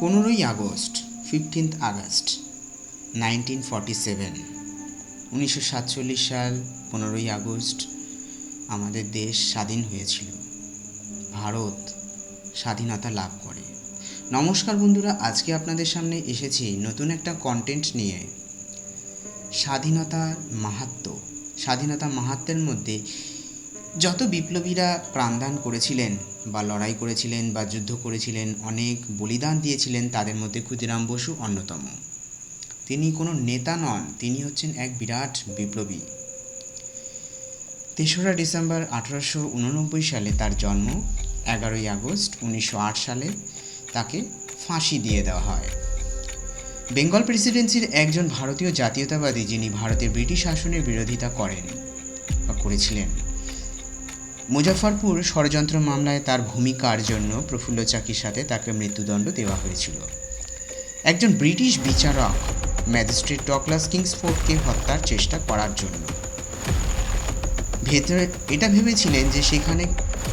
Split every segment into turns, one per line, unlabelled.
পনেরোই August fifteenth August nineteen forty seven উনিশশো সাতচল্লিশ সাল, পনেরোই আগস্ট, আমাদের দেশ স্বাধীন হয়েছিল। ভারত স্বাধীনতা লাভ করে। নমস্কার বন্ধুরা, আজকে আপনাদের সামনে এসেছি নতুন একটা কন্টেন্ট নিয়ে। স্বাধীনতার মাহাত্ম্য। স্বাধীনতা মাহাত্ম্যের মধ্যে যত বিপ্লবীরা প্রাণদান করেছিলেন বা লড়াই করেছিলেন বা যুদ্ধ করেছিলেন, অনেক বলিদান দিয়েছিলেন তাদের মধ্যে ক্ষুদিরাম বসু অন্যতম। তিনি কোনো নেতা নন, তিনি হচ্ছেন এক বিরাট বিপ্লবী। তেসরা ডিসেম্বর আঠারোশো উননব্বই সালে তার জন্ম, এগারোই আগস্ট উনিশশো আট সালে তাকে ফাঁসি দিয়ে দেওয়া হয়। বেঙ্গল প্রেসিডেন্সির একজন ভারতীয় জাতীয়তাবাদী যিনি ভারতের ব্রিটিশ শাসনের বিরোধিতা করেন বা করেছিলেন। মুজাফরপুর ষড়যন্ত্র মামলায় তার ভূমিকার জন্য প্রফুল্ল চাকির সাথে তাকে মৃত্যুদণ্ড দেওয়া হয়েছিল। একজন ব্রিটিশ বিচারক, ম্যাজিস্ট্রেট ডগলাস কিংসফোর্ডকে হত্যার চেষ্টা করার জন্য। ভেতরে, এটা ভেবেছিলেন যে সেখানে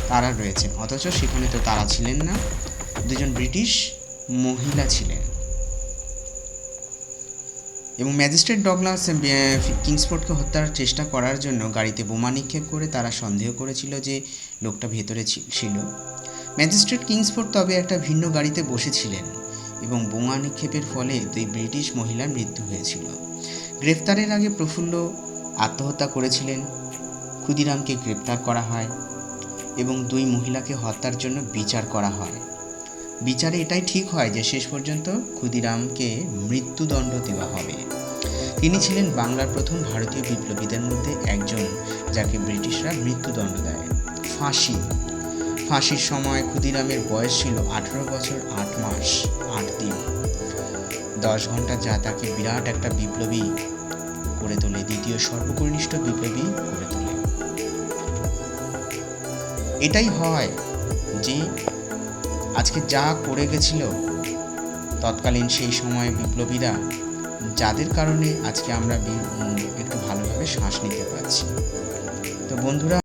তারা রয়েছেন, অথচ সেখানে তো তারা ছিলেন না। দুজন ব্রিটিশ মহিলা ছিলেন। এবং ম্যাজিস্ট্রেট ডগলাস কিংসফোর্ডকে হত্যার চেষ্টা করার জন্য গাড়িতে বোমা নিক্ষেপ করে তারা সন্দেহ করেছিল যে লোকটা ভেতরে ছিল। ম্যাজিস্ট্রেট কিংসফোর্ড তবে একটা ভিন্ন গাড়িতে বসেছিলেন এবং বোমা নিক্ষেপের ফলে দুই ব্রিটিশ মহিলার মৃত্যু হয়েছিল। গ্রেফতারের আগে প্রফুল্ল আত্মহত্যা করেছিলেন, ক্ষুদিরামকে গ্রেপ্তার করা হয় এবং দুই মহিলাকে হত্যার জন্য বিচার করা হয়। বিচারে এটাই ঠিক হয় যে শেষ পর্যন্ত ক্ষুদিরামকে মৃত্যুদণ্ড দেওয়া হবে। তিনি ছিলেন বাংলার প্রথম ভারতীয় বিপ্লবীদের মধ্যে একজন যাকে ব্রিটিশরা মৃত্যুদণ্ড দেয়। ফাঁসি। ফাঁসির সময় ক্ষুদিরামের বয়স ছিল আঠেরো বছর আট মাস, আট দিন। দশ ঘণ্টা যা তাকে বিরাট একটা বিপ্লবী করে তোলে, দ্বিতীয় সর্বকনিষ্ঠ বিপ্লবী করে তোলে। এটাই হয় যে আজকে যা করে গেছিল, তৎকালীন সেই সময়ে বিপ্লবীরা, যাদের কারণে আজকে আমরা একটু ভালোভাবে শ্বাস নিতে পারছি। তো বন্ধুরা